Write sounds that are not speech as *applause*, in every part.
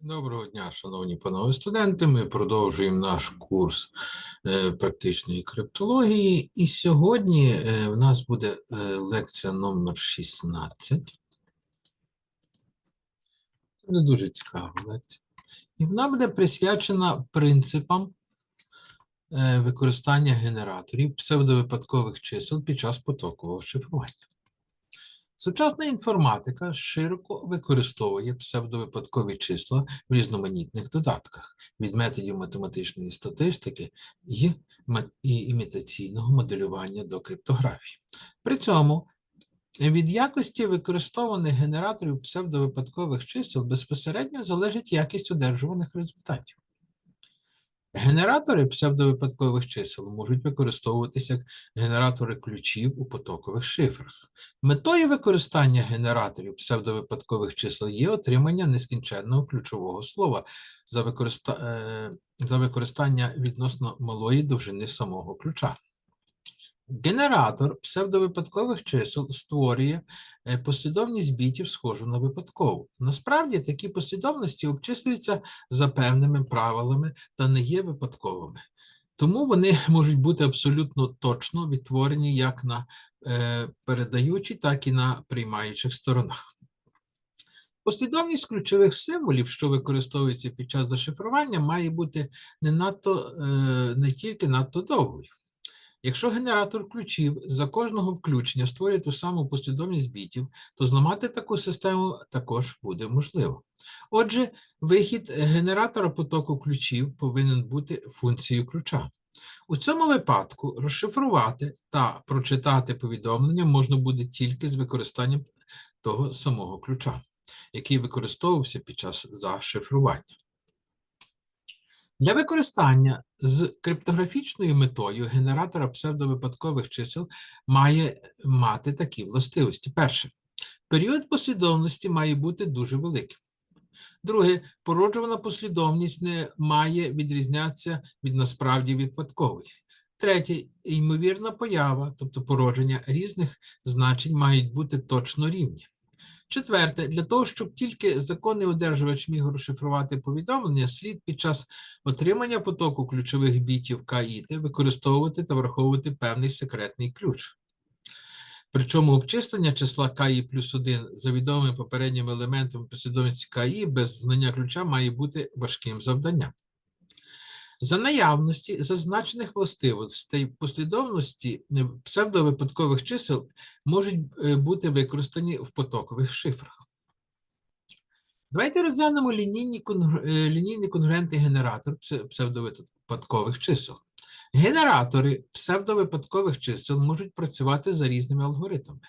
Доброго дня, шановні панове студенти. Ми продовжуємо наш курс е, практичної криптології. І сьогодні е, в нас буде е, лекція номер 16. Це дуже цікава лекція. І вона буде присвячена принципам е, використання генераторів псевдовипадкових чисел під час потокового шифрування. Сучасна інформатика широко використовує псевдовипадкові числа в різноманітних додатках від методів математичної статистики і, імітаційного моделювання до криптографії. При цьому від якості використованих генераторів псевдовипадкових чисел безпосередньо залежить якість одержуваних результатів. Генератори псевдовипадкових чисел можуть використовуватися як генератори ключів у потокових шифрах. Метою використання генераторів псевдовипадкових чисел є отримання нескінченного ключового слова за, використа... е, за використання відносно малої довжини самого ключа. Генератор псевдовипадкових чисел створює е, послідовність бітів, схожу на випадкову. Насправді такі послідовності обчислюються за певними правилами та не є випадковими. Тому вони *laughs* можуть бути абсолютно точно відтворені як на е, передаючій, так і на приймаючих сторонах. Послідовність ключових символів, що використовується під час дешифрування, має бути не надто е, не тільки надто довгою. Якщо генератор ключів за кожного включення створює ту саму послідовність бітів, то зламати таку систему також буде можливо. Отже, вихід генератора потоку ключів повинен бути функцією ключа. У цьому випадку розшифрувати та прочитати повідомлення можна буде тільки з використанням того самого ключа, який використовувався під час зашифрування. Для використання з криптографічною метою генератора псевдовипадкових чисел має мати такі властивості. Перше, період послідовності має бути дуже великим. Друге, породжувана послідовність не має відрізнятися від насправді випадкової. Третє, ймовірна поява, тобто породження різних значень мають бути точно рівні. Четверте, для того, щоб тільки законний одержувач міг розшифрувати повідомлення, слід під час отримання потоку ключових бітів КАІТ використовувати та враховувати певний секретний ключ. Причому обчислення числа КАІ плюс 1 за відомими попередніми елементами послідовності КАІ без знання ключа має бути важким завданням. За наявності зазначених властивостей послідовності е, псевдовипадкових чисел можуть е, бути використані в потокових шифрах. Давайте розглянемо е, лінійний конгруентний генератор псевдовипадкових чисел. Генератори псевдовипадкових чисел можуть працювати за різними алгоритмами.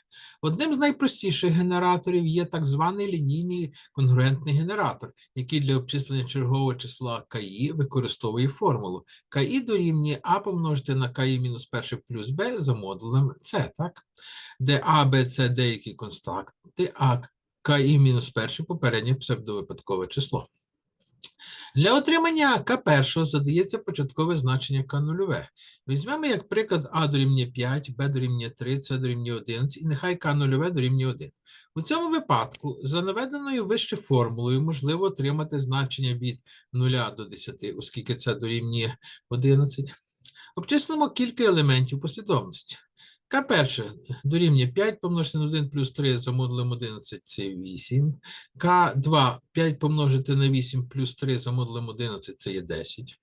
Одним з найпростіших генераторів є так званий лінійний конгруентний генератор, який для обчислення чергового числа КІ використовує формулу КІ дорівнює А помножити на КІ мінус перше плюс Б за модулем С, так? де А, Б, С деякі константи, а КІ мінус перше попереднє псевдовипадкове число. Для отримання К1 задається початкове значення К0. Візьмемо як приклад А дорівнює 5, Б дорівнює 3, С дорівнює 11 і нехай К0 дорівнює 1. У цьому випадку за наведеною вище формулою можливо отримати значення від 0 до 10, оскільки це дорівнює 11. Обчислимо кілька елементів послідовності. К1 дорівнює 5 помножити на 1 плюс 3 за модулем 11 – це 8. К2 5 помножити на 8 плюс 3 за модулем 11 – це є 10.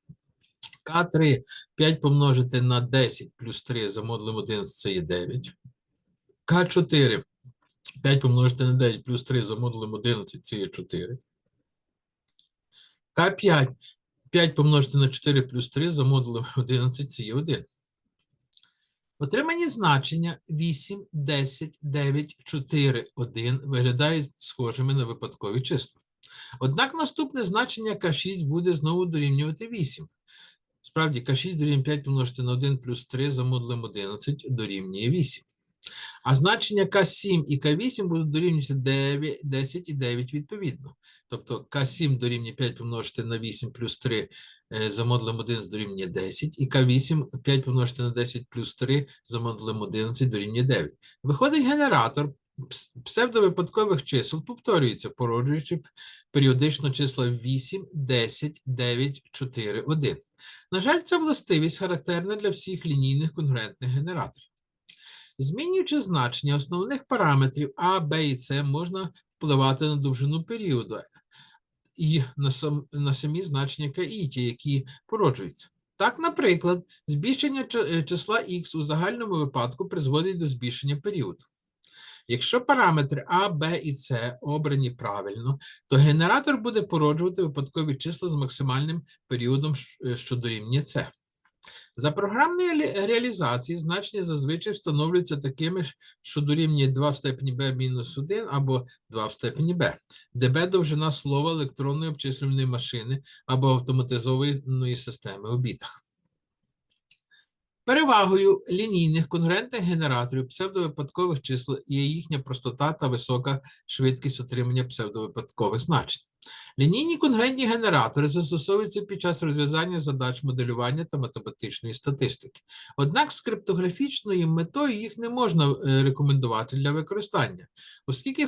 К3 5 помножити на 10 плюс 3 за модулем 11 – це є 9. К4 5 помножити на 9 плюс 3 за модулем 11 – це є 4. К5 5 помножити на 4 плюс 3 за модулем 11 – це є 1. Отримані значення 8, 10, 9, 4, 1 виглядають схожими на випадкові числа. Однак наступне значення К6 буде знову дорівнювати 8. Справді, К6 дорівнює 5 помножити на 1 плюс 3 за модулем 11 дорівнює 8. А значення К7 і К8 будуть дорівнювати 9, 10 і 9 відповідно. Тобто К7 дорівнює 5 помножити на 8 плюс 3 е, за модулем 1 дорівнює 10, і К8 5 помножити на 10 плюс 3 за модулем 11 дорівнює 9. Виходить генератор псевдовипадкових чисел повторюється, породжуючи періодично числа 8, 10, 9, 4, 1. На жаль, ця властивість характерна для всіх лінійних конгруентних генераторів. Змінюючи значення основних параметрів А, Б і С, можна впливати на довжину періоду і на, сам, на самі значення К і ті, які породжуються. Так, наприклад, збільшення е, числа х у загальному випадку призводить до збільшення періоду. Якщо параметри А, Б і С обрані правильно, то генератор буде породжувати випадкові числа з максимальним періодом, е, що дорівнює С. За програмної лі- реалізації значення зазвичай встановлюються такими ж, що дорівнює 2 в степені b мінус 1 або 2 в степені b, де b – довжина слова електронної обчислювальної машини або автоматизованої системи у бітах. Перевагою лінійних конгруентних генераторів псевдовипадкових чисел є їхня простота та висока швидкість отримання псевдовипадкових значень. Лінійні конгруентні генератори застосовуються під час розв'язання задач моделювання та математичної статистики. Однак з криптографічною метою їх не можна е, рекомендувати для використання, оскільки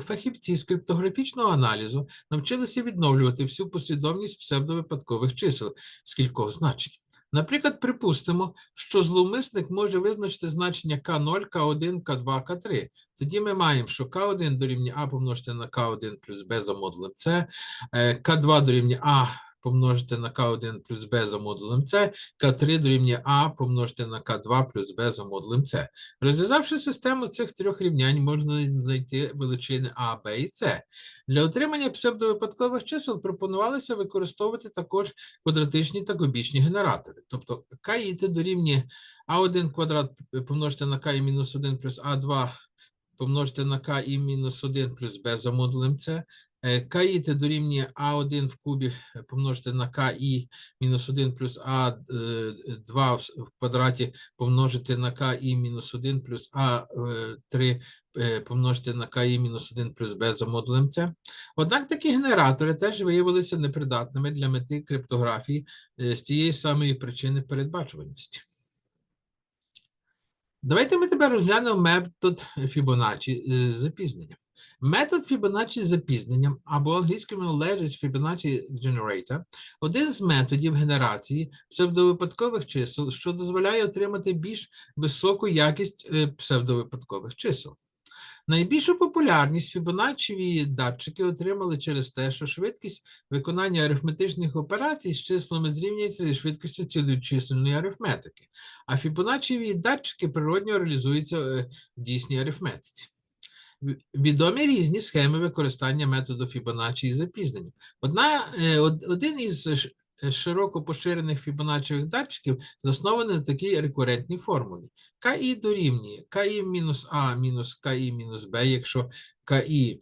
фахівці, з криптографічного аналізу навчилися відновлювати всю послідовність псевдовипадкових чисел з кількох значень. Наприклад, припустимо, що зловмисник може визначити значення К0, К1, К2, К3. Тоді ми маємо, що К1 дорівнює А помножити на К1 плюс Б за модулем С, е, К2 дорівнює А помножити на К1 плюс Б за модулем С, К3 дорівнює А помножити на К2 плюс Б за модулем С. Розв'язавши систему цих трьох рівнянь, можна знайти величини А, Б і С. Для отримання псевдовипадкових чисел пропонувалося використовувати також квадратичні та кубічні генератори. Тобто КІТ дорівнює А1 квадрат помножити на КІ мінус 1 плюс А2 помножити на КІ мінус 1 плюс Б за модулем С. Е, КІТ дорівнює А1 в кубі е, помножити на КІ мінус 1 плюс А2 в квадраті помножити на КІ мінус 1 плюс А3 е, помножити на КІ мінус 1 плюс Б за модулем С. Однак такі генератори теж виявилися непридатними для мети криптографії е, з тієї самої причини передбачуваності. Давайте ми тепер розглянемо метод Фібоначчі з запізненням. Метод Фібоначчі з запізненням або англійською мовою Fibonacci Generator – один з методів генерації псевдовипадкових чисел, що дозволяє отримати більш високу якість е, псевдовипадкових чисел. Найбільшу популярність Фібоначчеві датчики отримали через те, що швидкість виконання арифметичних операцій з числами зрівнюється зі швидкістю цілочисельної арифметики, а Фібоначчеві датчики природньо реалізуються е, в дійсній арифметиці. Ві- Відомі різні схеми використання методу Фібоначчі із запізненням. Одна, е, один із широко поширених Фібоначчевих датчиків заснований на такій рекурентній формулі. КІ дорівнює КІ мінус А мінус КІ мінус Б, якщо КІ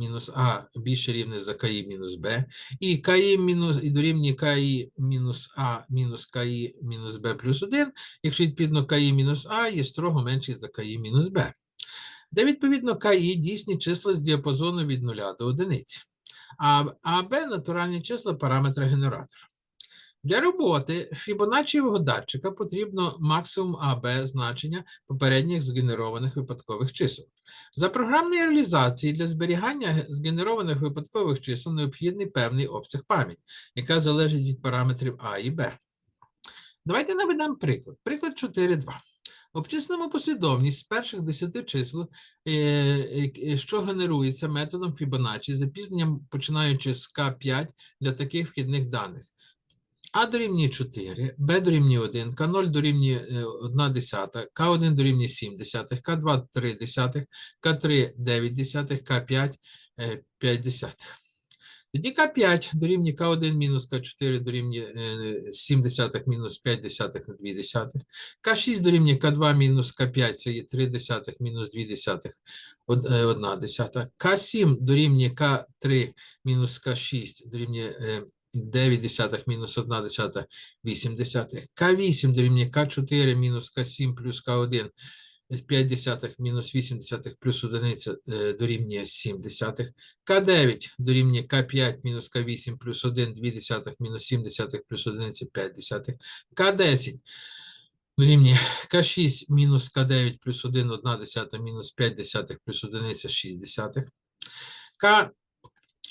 мінус А більше рівне за КІ мінус Б, і КІ мінус і дорівнює КІ мінус А мінус КІ мінус Б плюс 1, якщо відповідно КІ мінус А є строго менший за КІ мінус Б. Де відповідно КІ дійсні числа з діапазону від 0 до 1, а, а Б натуральні числа параметра генератора. Для роботи Фібоначчієвого датчика потрібно максимум АБ значення попередніх згенерованих випадкових чисел. За програмної реалізації для зберігання згенерованих випадкових чисел необхідний певний обсяг пам'яті, яка залежить від параметрів А і Б. Давайте наведемо приклад. Приклад 4.2. Обчислимо послідовність перших 10 чисел, е, е, що генерується методом Фібоначчі запізненням починаючи з К5 для таких вхідних даних. А дорівнює 4, Б дорівнює 1, К0 дорівнює е, 1 десята, К1 дорівнює 7 десятих, К2 3 десятих, К3 9 десятих, К5 е, 5 десятих. Тоді К5 дорівнює К1 мінус К4 дорівнює е, 7 десятих мінус 5 десятих на 2 десятих. К6 дорівнює К2 мінус К5, це є 3 десятих мінус 2 десятих, 1 десята. К7 дорівнює К3 мінус К6 дорівнює е, 9 десятих мінус 1 десята, 8 десятих. К8 дорівнює К4 мінус К7 плюс К1, 5 десятих мінус 8 десятих плюс 1 дорівнює 7 десятих. К9 дорівнює К5 мінус К8 плюс 1, 2 десятих мінус 7 десятих плюс 1 5 десятих. К10 дорівнює К6 мінус К9 плюс 1, 1 десята мінус 5 десятих плюс 1, 6 десятих.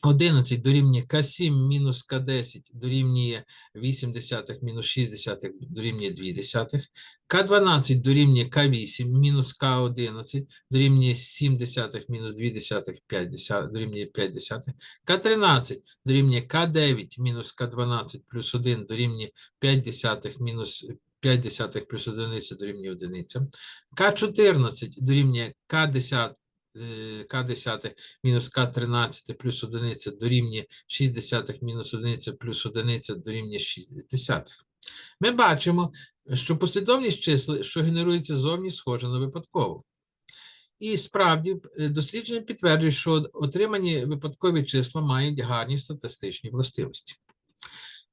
К11 дорівнює К7 мінус К10 дорівнює 8 десятих мінус 6 десятих дорівнює 2 десятих. К12 дорівнює К8 мінус К11 дорівнює 7 десятих мінус 2 десятих 5 десятих дорівнює 5 десятих. К13 дорівнює К9 мінус К12 плюс 1 дорівнює 5 десятих мінус 5 десятих плюс 1 дорівнює 1. К14 дорівнює К10 е, К10 мінус К13 плюс 1 дорівнює 6 десятих мінус 1 плюс 1 дорівнює 6 десятих. Ми бачимо, що послідовність чисел, що генерується зовні, схожа на випадкову. І справді е, дослідження підтверджують, що отримані випадкові числа мають гарні статистичні властивості.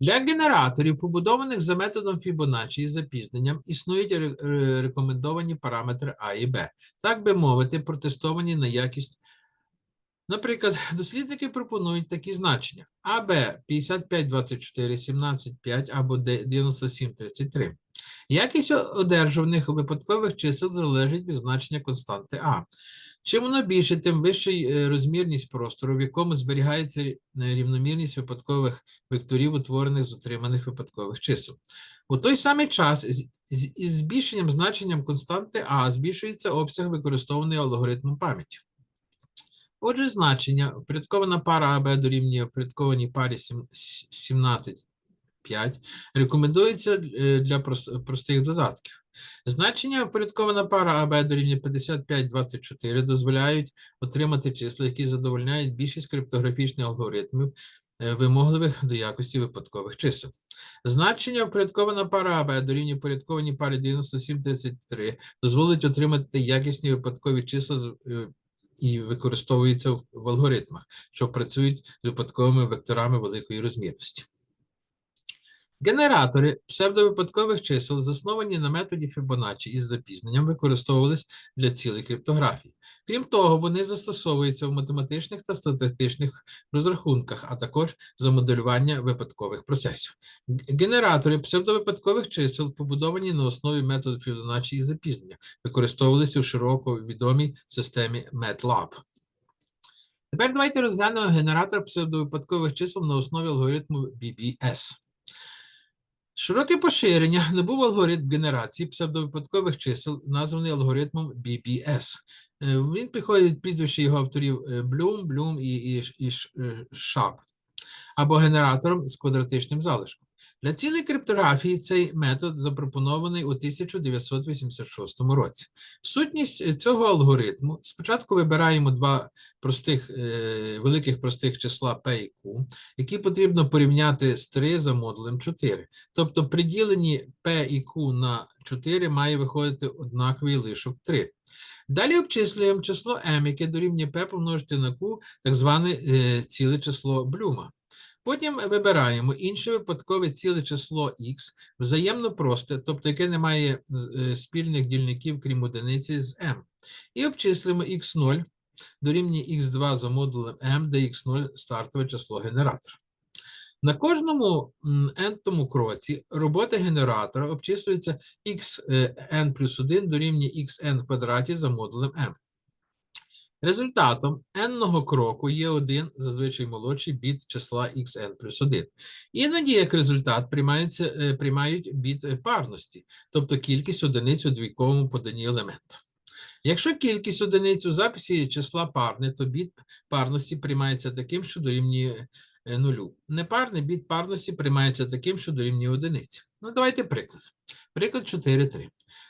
Для генераторів, побудованих за методом Фібоначчі із запізненням, існують ре- ре- рекомендовані параметри А і Б, так би мовити, протестовані на якість. Наприклад, *laughs* дослідники пропонують такі значення: АБ 55, 24, 17, 5 або Д 97, 33. Якість одержуваних випадкових чисел залежить від значення константи А. Чим воно більше, тим вища е, розмірність простору, в якому зберігається е, рівномірність випадкових векторів, утворених з отриманих випадкових чисел. У той самий час із збільшенням значенням константи А збільшується обсяг використований алгоритмом пам'яті. Отже, значення впорядкована пара АБ дорівнює впорядкованій парі 17, 5 рекомендується е, для простих додатків. Значення впорядкована пара АБ дорівнює 55, 24 дозволяють отримати числа, які задовольняють більшість криптографічних алгоритмів, е, вимогливих до якості випадкових чисел. Значення впорядкована пара АБ до дорівнює впорядкованій парі 9733 дозволить отримати якісні випадкові числа е, і використовуються в в алгоритмах, що працюють з випадковими векторами великої розмірності. Генератори псевдовипадкових чисел, засновані на методі Фібоначчі із запізненням, використовувались для цілей криптографії. Крім того, вони застосовуються в математичних та статистичних розрахунках, а також за моделювання випадкових процесів. Генератори псевдовипадкових чисел, побудовані на основі методу Фібоначчі із запізнення, використовувалися в широко відомій системі MATLAB. Тепер давайте розглянемо генератор псевдовипадкових чисел на основі алгоритму BBS. Широке поширення набув алгоритм генерації псевдовипадкових чисел, названий алгоритмом BBS. Е, Він підходить від прізвища його авторів Блюм, Bloom, Bloom і, і, і Ш- е, або генератором з квадратичним залишком. Для цілей криптографії цей метод запропонований у 1986 році. Сутність е, цього алгоритму спочатку вибираємо два простих, е, великих простих числа P і Q, які потрібно порівняти з 3 за модулем 4. Тобто при діленні P і Q на 4 має виходити однаковий лишок 3. Далі обчислюємо число m, яке дорівнює p помножити на q, так зване е, ціле число Блюма. Потім вибираємо інше випадкове ціле число x, взаємно просте, тобто яке не має е, спільних дільників, крім одиниці з m. І обчислюємо x0 дорівнює x2 за модулем m, де x0 стартове число генератора. На кожному n-тому кроці робота генератора обчислюється xn плюс 1 дорівнює xn в квадраті за модулем m. Результатом n-ного кроку є один, зазвичай молодший біт числа xn плюс 1. Іноді, як результат, приймаються, е, приймають біт парності, тобто кількість одиниць у двійковому поданні елемента. Якщо кількість одиниць у записі числа парне, то біт парності приймається таким, що дорівнює нулю. Непарний біт парності приймається таким, що дорівнює одиниці. Ну, давайте приклад. Приклад 4,3.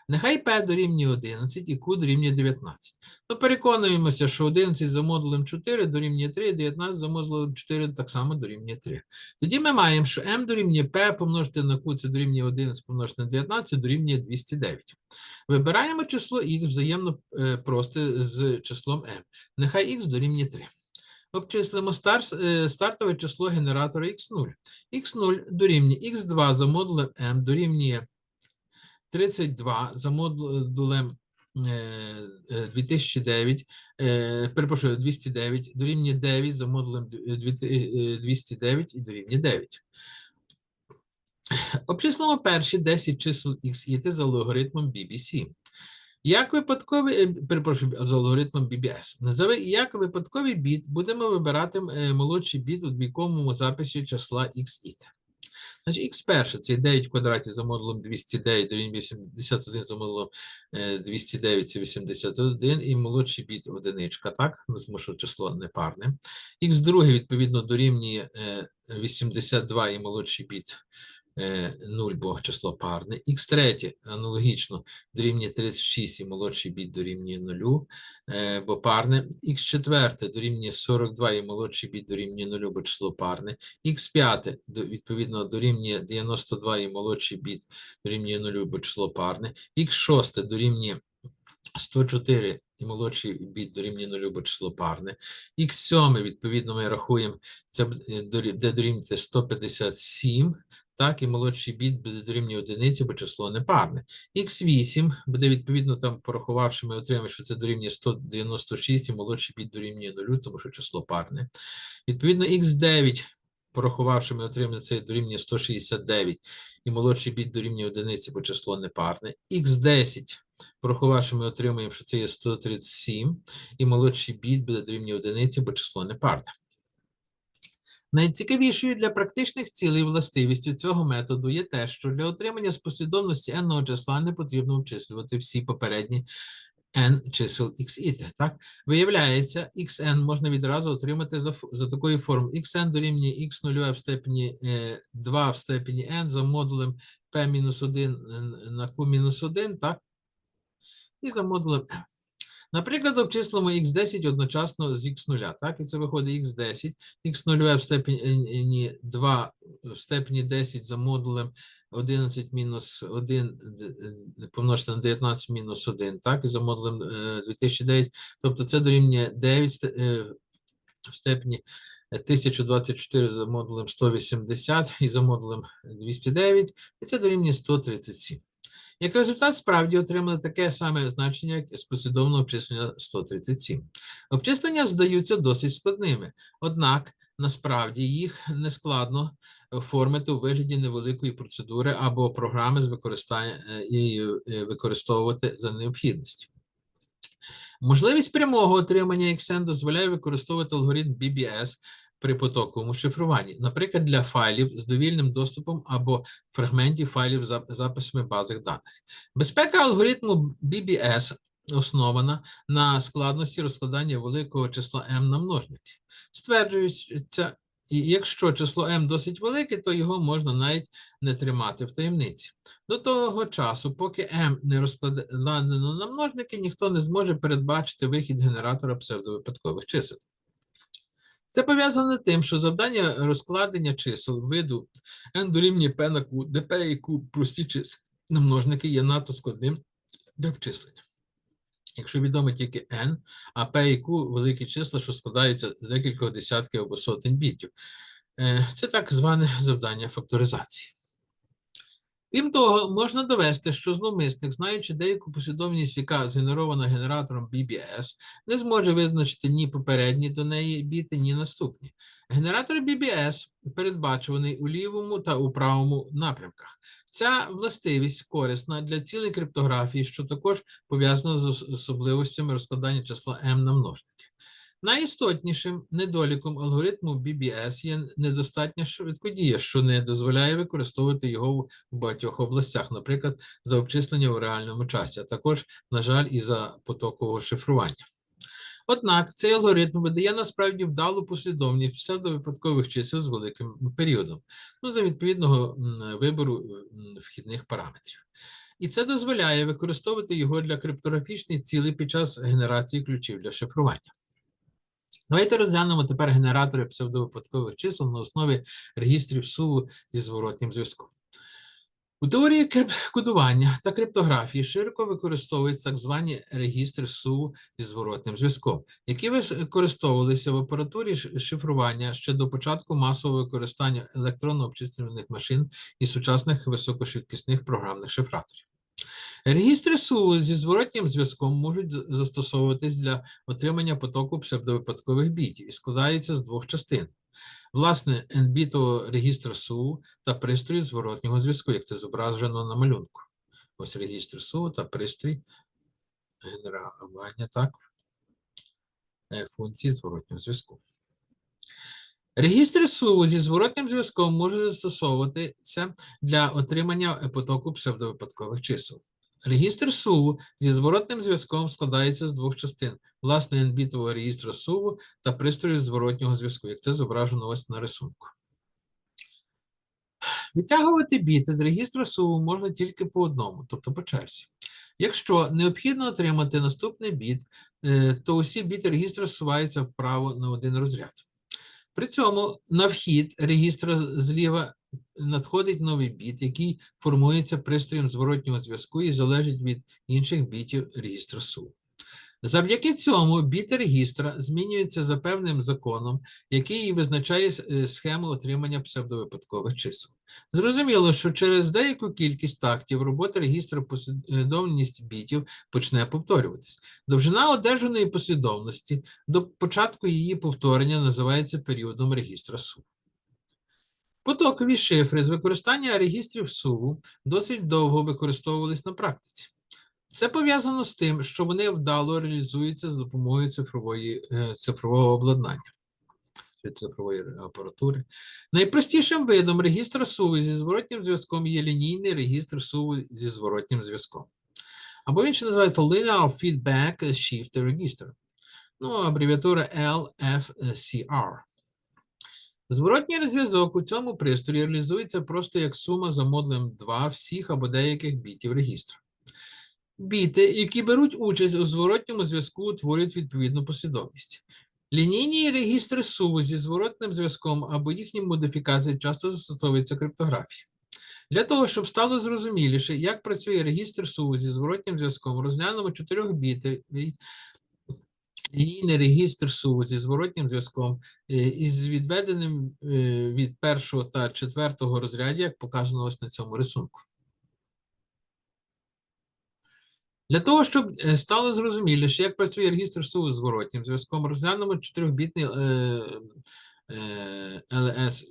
Нехай P дорівнює 11 і Q дорівнює 19. Ну, переконуємося, що 11 за модулем 4 дорівнює 3, 19 за модулем 4 так само дорівнює 3. Тоді ми маємо, що m дорівнює P помножити на Q, це дорівнює 11 помножити на 19, дорівнює 209. Вибираємо число x взаємно е, просте з числом m. Нехай x дорівнює 3. Обчислимо стар, е, стартове число генератора x0. x0 дорівнює x2 за модулем m дорівнює 32 за модулем е, е, 2009, е, перепрошую, 209, дорівнює 9 за модулем е, 209 і дорівнює 9. Обчислимо перші 10 чисел XIT за алгоритмом BBC. Як випадковий, е, перепрошую, за алгоритмом BBS. Назови, як випадковий біт будемо вибирати е, молодший біт у двійковому записі числа XIT. Значить, x перше це 9 в квадраті за модулем 209, дорівнює 81 за модулем е, 209 це 81, і молодший біт одиничка, так? Ну, тому що число непарне. Х друге, відповідно, дорівнює е, 82 і молодший біт е, 0, бо число парне. Х третє, аналогічно, дорівнює 36 і молодший біт дорівнює 0, е, бо парне. Х четверте дорівнює 42 і молодший біт дорівнює 0, бо число парне. Х5 відповідно дорівнює 92 і молодший біт дорівнює 0, бо число парне. Х6 дорівнює 104 і молодший біт дорівнює 0, бо число парне. Х7, відповідно, ми рахуємо, це е, де дорівнює 157, так, і молодший біт буде дорівнює одиниці, бо число непарне. Х8 буде відповідно там порахувавши, ми отримаємо, що це дорівнює 196, і молодший біт дорівнює 0, тому що число парне. Відповідно, х9, порахувавши, ми отримаємо це дорівнює 169, і молодший біт дорівнює одиниці, бо число непарне. Х10, порахувавши, ми отримаємо, що це є 137, і молодший біт буде дорівнює одиниці, бо число непарне. Найцікавішою для практичних цілей властивістю цього методу є те, що для отримання з послідовності n числа не потрібно обчислювати всі попередні n чисел xit. Так? Виявляється, xn можна відразу отримати за, за такою формулою. xn дорівнює x0 в степені е, 2 в степені n за модулем p-1 на q-1, так? І за модулем m. Наприклад, обчислимо x10 одночасно з x0, так? І це виходить x10, x0 в степені 2 в степені 10 за модулем 11 мінус 1 д- помножити на 19 мінус 1, так? І за модулем е, 2009, тобто це дорівнює 9 сте- е, в степені 1024 за модулем 180 і за модулем 209, і це дорівнює 137. Як результат, справді отримали таке саме значення, як з послідовного обчислення 137. Обчислення здаються досить складними, однак насправді їх нескладно оформити у вигляді невеликої процедури або програми з використання е, е, використовувати за необхідності. Можливість прямого отримання XN дозволяє використовувати алгоритм BBS при потоковому шифруванні, наприклад, для файлів з довільним доступом або фрагментів файлів з записами базах даних. Безпека алгоритму BBS основана на складності розкладання великого числа m на множники. Стверджується, і якщо число m досить велике, то його можна навіть не тримати в таємниці. До того часу, поки m не розкладено на множники, ніхто не зможе передбачити вихід генератора псевдовипадкових чисел. Це пов'язано тим, що завдання розкладення чисел виду n дорівнює p на q, де p і q прості числа на множники є надто складним для обчислення. Якщо відомо тільки n, а p і q – великі числа, що складаються з декількох десятків або сотень бітів. Е, Це так зване завдання факторизації. Крім того, можна довести, що зловмисник, знаючи деяку послідовність, яка згенерована генератором BBS, не зможе визначити ні попередні до неї біти, ні наступні. Генератор BBS передбачуваний у лівому та у правому напрямках. Ця властивість корисна для цілей криптографії, що також пов'язана з особливостями розкладання числа m на множники. Найістотнішим недоліком алгоритму BBS є недостатня швидкодія, що не дозволяє використовувати його в багатьох областях, наприклад, за обчислення у реальному часі, а також, на жаль, і за потокового шифрування. Однак цей алгоритм видає насправді вдалу послідовність псевдовипадкових чисел з великим періодом, ну, за відповідного вибору вхідних параметрів. І це дозволяє використовувати його для криптографічних цілей під час генерації ключів для шифрування. Давайте розглянемо тепер генератори псевдовипадкових чисел на основі регістрів суву зі зворотнім зв'язком. У теорії кодування та криптографії широко використовують так звані регістри СУ зі зворотним зв'язком, які використовувалися в апаратурі шифрування ще до початку масового використання електронно-обчислюваних машин і сучасних високошвидкісних програмних шифраторів. Регістри СУ зі зворотнім зв'язком можуть застосовуватись для отримання потоку псевдовипадкових бітів і складаються з двох частин. Власне, NBIT регістр СУ та пристрій зворотнього зв'язку, як це зображено на малюнку. Ось регістр СУ та пристрій генерування так, е, функції зворотнього зв'язку. Регістр СУ зі зворотнім зв'язком може застосовуватися для отримання потоку псевдовипадкових чисел. Регістр СУВу зі зворотним зв'язком складається з двох частин: власне енбітового реєстру СУВу та пристрою зворотнього зв'язку, як це зображено ось на рисунку. Витягувати біти з регістру СУВу можна тільки по одному, тобто по черзі. Якщо необхідно отримати наступний біт, е, то усі біти регістру зсуваються вправо на один розряд. При цьому на вхід регістра зліва надходить новий біт, який формується пристроєм зворотнього зв'язку і залежить від інших бітів регістра СУ. Завдяки цьому біт регістра змінюється за певним законом, який і визначає е, схему отримання псевдовипадкових чисел. Зрозуміло, що через деяку кількість тактів робота регістра послідовність бітів почне повторюватись. Довжина одержаної послідовності до початку її повторення називається періодом регістра СУ. Потокові шифри з використання регістрів СУВу досить довго використовувались на практиці. Це пов'язано з тим, що вони вдало реалізуються з допомогою цифрової, е, цифрового обладнання цифрової апаратури. Найпростішим видом регістра СУВу зі зворотнім зв'язком є лінійний регістр СУВу зі зворотнім зв'язком. Або він ще називається Linear Feedback Shift Register. Ну, абревіатура LFCR. Зворотній зв'язок у цьому пристрої реалізується просто як сума за модулем 2 всіх або деяких бітів регістру. Біти, які беруть участь у зворотньому зв'язку, утворюють відповідну послідовність. Лінійні регістри суву зі зворотним зв'язком або їхні модифікації часто застосовуються криптографії. Для того, щоб стало зрозуміліше, як працює регістр суву зі зворотнім зв'язком, розглянемо 4-бітовий лінійний регістр суву зі зворотнім зв'язком е, із відведеним е, від першого та четвертого розрядів, як показано ось на цьому рисунку. Для того, щоб е, стало зрозуміліше, як працює регістр суву з зворотнім зв'язком, розглянемо 4-бітний LS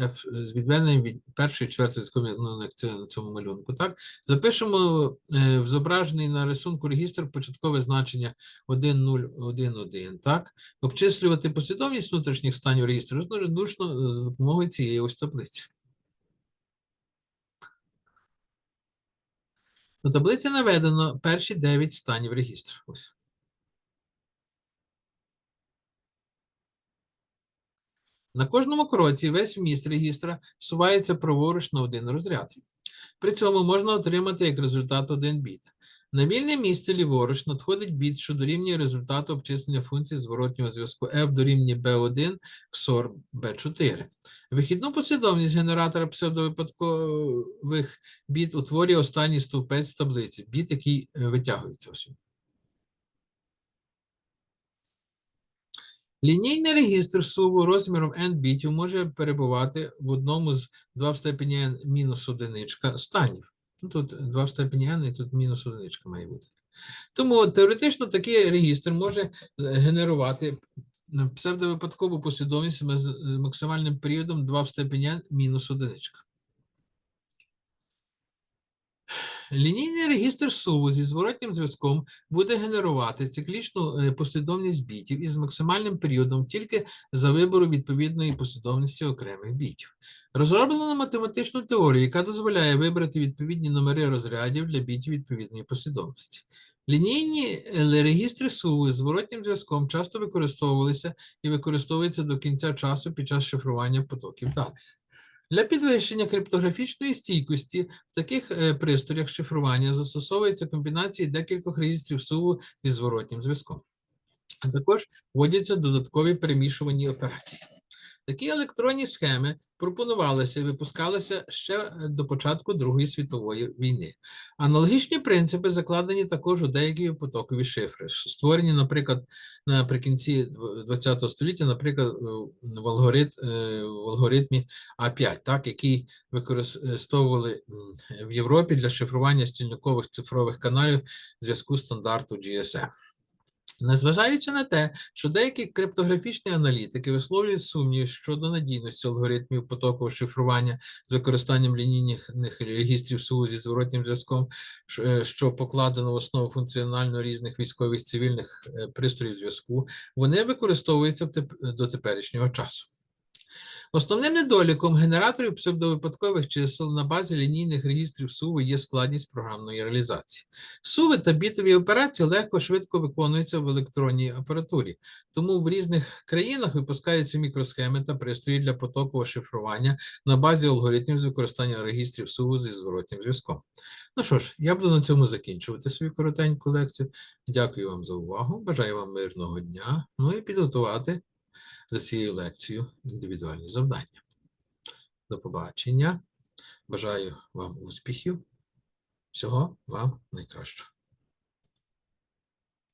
F з відведенням від першої четвертої ну, на цьому малюнку. Так? Запишемо в зображений на рисунку регістр початкове значення 1.0.1.1. Так? Обчислювати послідовність внутрішніх станів регістру зручно з допомогою цієї ось таблиці. У таблиці наведено перші 9 станів регістру. Ось. На кожному кроці весь вміст регістра сувається праворуч на один розряд. При цьому можна отримати як результат один біт. На вільне місце ліворуч надходить біт, що дорівнює результату обчислення функції зворотнього зв'язку F дорівнює B1 XOR B4. Вихідну послідовність генератора псевдовипадкових біт утворює останній стовпець таблиці, біт, який е, витягується. Лінійний регістр суву розміром n бітів може перебувати в одному з 2 в степені n мінус одиничка станів. Ну, Тут 2 в степені n і тут мінус одиничка має бути. Тому теоретично такий регістр може е, генерувати псевдовипадкову послідовність з максимальним періодом 2 в степені n мінус одиничка. Лінійний регістр суву зі зворотнім зв'язком буде генерувати циклічну е, послідовність бітів із максимальним періодом тільки за вибору відповідної послідовності окремих бітів. Розроблено математичну теорію, яка дозволяє вибрати відповідні номери розрядів для бітів відповідної послідовності. Лінійні е, регістри суву з зворотнім зв'язком часто використовувалися і використовуються до кінця часу під час шифрування потоків даних. Для підвищення криптографічної стійкості в таких е, пристроях шифрування застосовується комбінації декількох реєстрів суву зі зворотнім зв'язком. А також вводяться додаткові перемішувані операції. Такі електронні схеми пропонувалися і випускалися ще е, до початку Другої світової війни. Аналогічні принципи закладені також у деякі потокові шифри, створені, наприклад, наприкінці ХХ століття, наприклад, в, алгорит, е, в алгоритмі А5, так, який використовували в Європі для шифрування стільникових цифрових каналів зв'язку стандарту GSM. Незважаючи на те, що деякі криптографічні аналітики висловлюють сумнів щодо надійності алгоритмів потокового шифрування з використанням лінійних регістрів суву зі зворотнім зв'язком, е, що покладено в основу функціонально різних військових цивільних е, пристроїв зв'язку, вони використовуються в до теперішнього часу. Основним недоліком генераторів псевдовипадкових чисел на базі лінійних регістрів суви є складність програмної реалізації. Суви та бітові операції легко швидко виконуються в електронній апаратурі, тому в різних країнах випускаються мікросхеми та пристрої для потокового шифрування на базі алгоритмів з використання регістрів суву зі зворотнім зв'язком. Ну що ж, я буду на цьому закінчувати свою коротеньку лекцію. Дякую вам за увагу. Бажаю вам мирного дня. Ну і підготувати за цією лекцією індивідуальні завдання. До побачення. Бажаю вам успіхів. Всього вам найкращого.